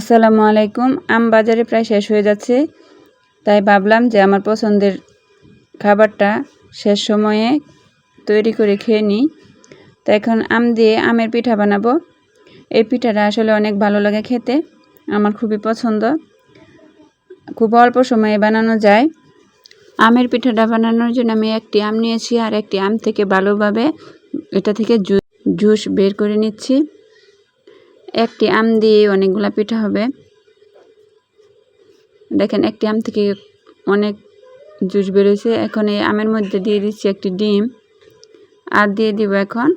আসসালামু আলাইকুম। আম বাজারে প্রায় শেষ হয়ে যাচ্ছে, তাই ভাবলাম যে আমার পছন্দের খাবারটা শেষ সময়ে তৈরি করে খেয়ে নিই। তো এখন আম দিয়ে আমের পিঠা বানাবো। এই পিঠাটা আসলে অনেক ভালো লাগে খেতে, আমার খুবই পছন্দ। খুব অল্প সময়ে বানানো যায়। আমের পিঠাটা বানানোর জন্য আমি একটি আম নিয়েছি আর একটি আম থেকে ভালোভাবে এটা থেকে জুস বের করে নিচ্ছি। একটি আম দিয়ে অনেকগুলা পিঠা হবে। দেখেন, একটি আম থেকে অনেক জুস বেরোয়েছে এখন এই আমের মধ্যে দিয়ে দিচ্ছি একটি ডিম। আর দিয়ে দিব এখন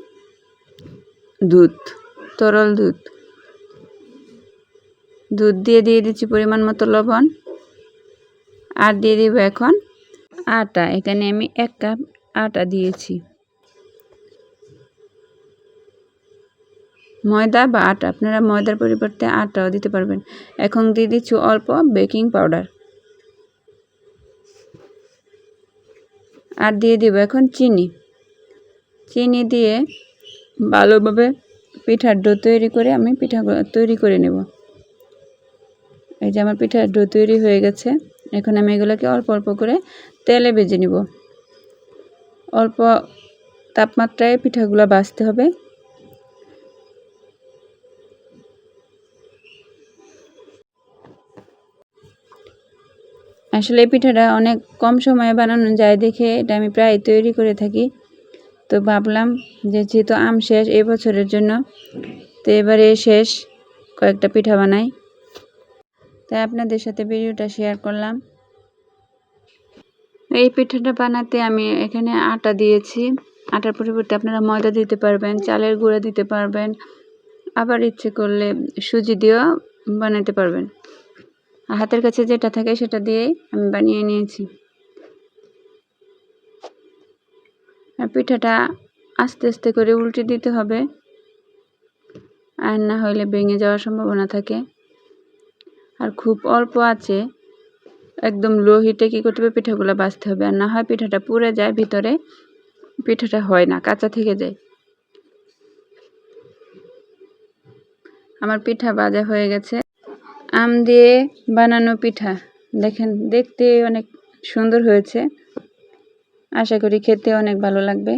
দুধ, তরল দুধ। দুধ দিয়ে দিয়ে দিচ্ছি পরিমাণ মতো লবণ। আর দিয়ে দিব এখন আটা। এখানে আমি এক কাপ আটা দিয়েছি। ময়দা বা আটা, আপনারা ময়দার পরিবর্তে আটাও দিতে পারবেন। এখন দিয়ে দিচ্ছি অল্প বেকিং পাউডার। আর দিয়ে দিব এখন চিনি। চিনি দিয়ে ভালোভাবে পিঠার ডো তৈরি করে আমি পিঠা তৈরি করে নেব। এই যে আমার পিঠার ডো তৈরি হয়ে গেছে। এখন আমি এগুলোকে অল্প অল্প করে তেলে ভেজে নিব। অল্প তাপমাত্রায় পিঠাগুলো বাছতে হবে। আসলে এই পিঠাটা অনেক কম সময়ে বানানো যায় দেখে এটা আমি প্রায় তৈরি করে থাকি। তো ভাবলাম যে যেহেতু আম শেষ এই বছরের জন্য, তো এবারে শেষ কয়েকটা পিঠা বানাই। তাই আপনাদের সাথে ভিডিওটা শেয়ার করলাম। এই পিঠাটা বানাতে আমি এখানে আটা দিয়েছি। আটার পরিবর্তে আপনারা ময়দা দিতে পারবেন, চালের গুঁড়া দিতে পারবেন, আবার ইচ্ছে করলে সুজি দিয়েও বানাতে পারবেন। হাতের কাছে যেটা থাকে সেটা দিয়েই আমি বানিয়ে নিয়েছি। আর পিঠাটা আস্তে আস্তে করে উল্টে দিতে হবে। আর না হলে ভেঙে যাওয়ার সম্ভাবনা থাকে। আর খুব অল্প আছে। একদম লো হিটে কী করতে হবে? পিঠাগুলো বাছতে হবে। আর না হয় পিঠাটা পুড়ে যায়, ভিতরে পিঠাটা হয় না, কাঁচা থেকে যায়। আমার পিঠা বাজা হয়ে গেছে। আম দিয়ে বানানো পিঠা। দেখেন, দেখতে অনেক সুন্দর হয়েছে। আশা করি খেতে অনেক ভালো লাগবে।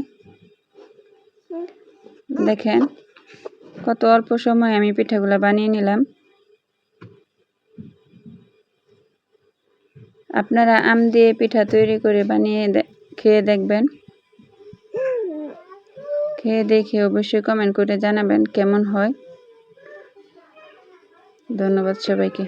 দেখেন, কত অল্প সময় আমি পিঠাগুলো বানিয়ে নিলাম। আপনারা আম দিয়ে পিঠা তৈরি করে বানিয়ে খেয়ে দেখবেন। খেয়ে দেখে অবশ্যই কমেন্ট করে জানাবেন কেমন হয়। ধন্যবাদ সবাইকে।